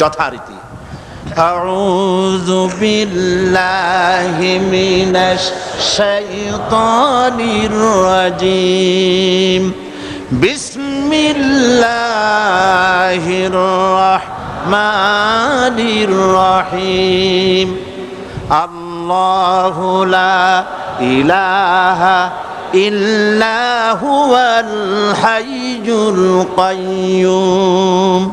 যথারীতি أعوذ بالله من الشيطان الرجيم بسم الله الرحمن الرحيم الله لا إله إلا هو الحي القيوم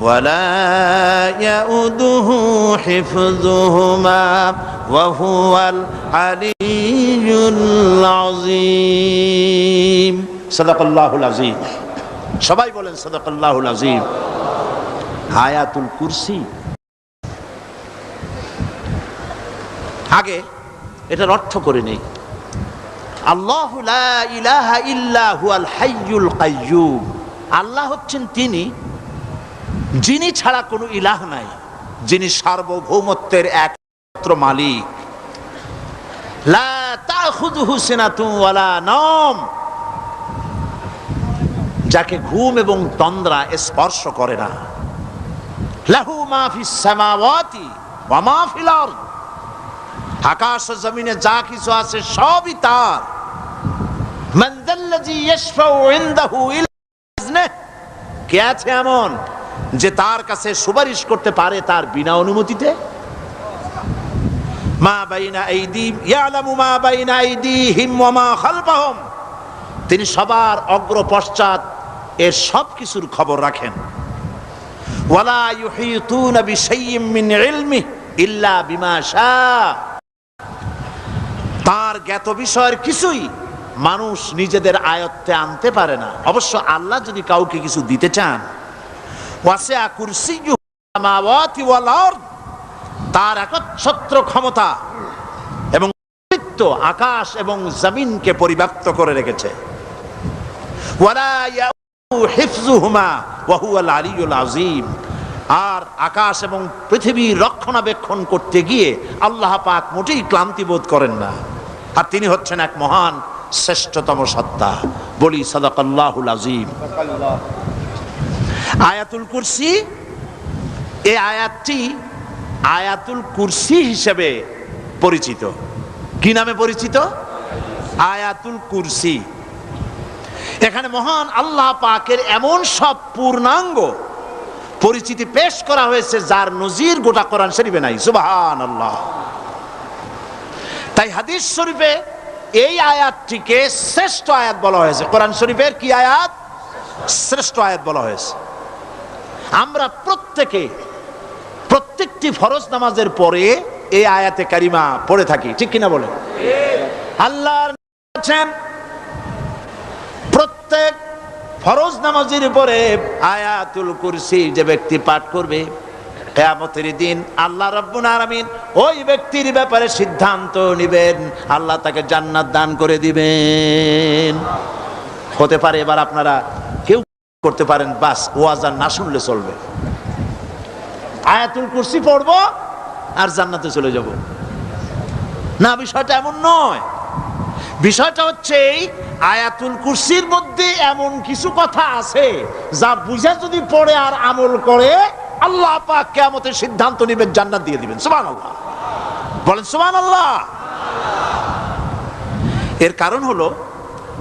ولا يؤده حفظهما وهو العلي العظيم সদাকল্লাহুল আজিম সবাই বলেন সদাকল্লাহুল আজিম আয়াতুল কুরসি আগে এটার অর্থ করে নেই আল্লাহ লা ইলাহা ইল্লা হুয়াল হাইয়ুল কাইয়ুম আল্লাহ হচ্ছেন তিনি যিনি ছাড়া কোনো ইলাহ নাই, যিনি সার্বভৌমত্বের একমাত্র মালিক। যাকে ঘুম এবং তন্দ্রা স্পর্শ করে না। লাহু মা ফিস সামাওয়াতি ওয়া মা ফিল আরদ। আকাশ ও জমিনে যা কিছু আছে সবই তার। মান যাল্লাযী ইয়াশফাউ ইনদাহু ইল্লা কে আছে এমন? যে তার কাছে সুপারিশ করতে পারে তার বিনা অনুমতিতে? মা তিনি সবার অগ্র পশ্চাৎ এর সব কিছুর খবর রাখেন ইল্লা বিমা তার জ্ঞাত বিষয়ের কিছুই মানুষ নিজেদের আয়ত্তে আনতে পারে না। অবশ্য আল্লাহ যদি কাউকে কিছু দিতে চান কুরসিয়্যু সামাওয়াতি ওয়াল আরদ, তার একচ্ছত্র ক্ষমতা এবং আকাশ এবং জমিনকে পরিব্যাপ্ত করে রেখেছে। ওয়ালা আর আকাশ এবং পৃথিবীর রক্ষণাবেক্ষণ করতে গিয়ে আল্লাহ পাক মোটেই ক্লান্তি বোধ করেন না। আর তিনি হচ্ছেন এক মহান, শ্রেষ্ঠতম সত্তা। বলি সাদাকাল্লাহুল আযীম। আয়াতুল কুরসি? এই আয়াতটি আয়াতুল কুরসি হিসেবে পরিচিত। কি নামে পরিচিত? আয়াতুল কুরসি। এখানে মহান আল্লাহ পাকের এমন সব পূর্ণাঙ্গ পরিচিতি পেশ করা হয়েছে, যার নজির গোটা কোরআন শরীফে নাই। সুবাহান আল্লাহ তাই হাদিস শরীফে এই আয়াতটিকে শ্রেষ্ঠ আয়াত বলা হয়েছে। কোরআন শরীফের কি আয়াত? শ্রেষ্ঠ আয়াত বলা হয়েছে। আমরা প্রত্যেকে প্রত্যেকটি ফরজ নামাজের পরে এই আয়াতে কারিমা পড়ে থাকি। ঠিক কিনা বলে আল্লাহর আছেন প্রত্যেক ফরজ নামাজের পরে আয়াতুল কুরসি যে ব্যক্তি পাঠ করবে, কেয়ামতের দিন আল্লাহ রব্বুল আলামিন ওই ব্যক্তির ব্যাপারে সিদ্ধান্ত নেবেন। আল্লাহ তাকে জান্নাত দান করে দিবেন। হতে পারে এবার আপনারা করতে পারেন, বাস ওয়াজান না শুনলে চলবে। আয়াতুল কুরসি পড়ব আর জান্নাতে চলে যাব। না, বিষয়টা এমন নয়। বিষয়টা হচ্ছে এই, আয়াতুল কুরসির মধ্যে এমন কিছু কথা আছে যা বুঝে যদি পড়ে আর আমল করে, আল্লাহ পাক কেয়ামতের সিদ্ধান্ত নেবেন, জান্নাত দিয়ে দিবেন। সুবহান আল্লাহ বলেন সুবহান আল্লাহ এর কারণ হলো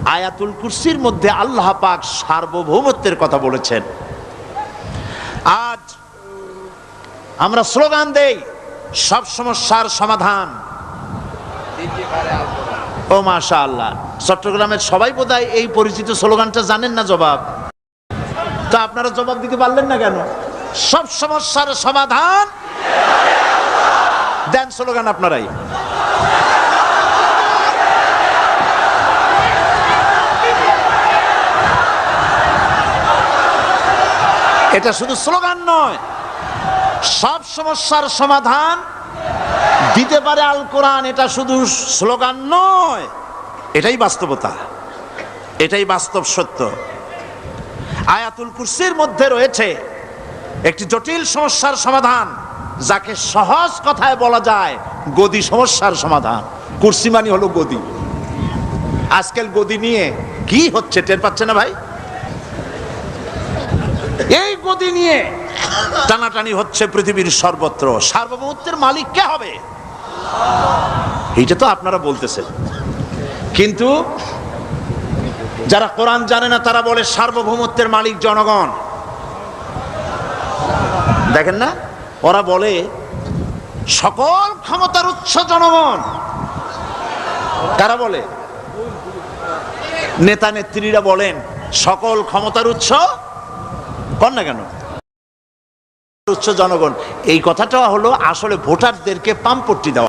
আয়াতুল কুরসির মধ্যে আল্লাহ পাক সার্বভৌমত্বের কথা বলেছেন। আজ আমরা স্লোগান দেই, সব সমস্যার সমাধান। ও মাশা আল্লাহ চট্টগ্রামের সবাই বোধহয় এই পরিচিত স্লোগানটা জানেন না জবাব? তা আপনারা জবাব দিতে পারলেন না কেন? সব সমস্যার সমাধান। দেন স্লোগান আপনারাই। এটা শুধু স্লোগান নয়। সব সমস্যার সমাধান দিতে পারে আল কোরআন, এটা শুধু স্লোগান নয়। এটাই বাস্তবতা। এটাই বাস্তব সত্য। আয়াতুল কুরসির মধ্যে রয়েছে একটি জটিল সমস্যার সমাধান, যাকে সহজ কথায় বলা যায় গদি সমস্যার সমাধান। কুরসি মানে হলো গদি। আজকাল গদি নিয়ে কি হচ্ছে টের পাচ্ছে না ভাই? এই গদি নিয়ে। টানাটানি হচ্ছে পৃথিবীর সর্বত্র। সার্বভৌমত্বের মালিক কে হবে? এইটা তো আপনারা বলতেছেন। কিন্তু যারা কোরআন জানে না, তারা বলে সার্বভৌমত্বের মালিক জনগণ। দেখেন না? ওরা বলে সকল ক্ষমতার উৎস জনগণ। কারা বলে? নেতা নেত্রীরা বলেন, সকল ক্ষমতার উৎস কর না কেন? উচ্চ জনগণ এই কথাটা হলো আসলে ভোটারদেরকে পাম্পট্টি দেওয়া।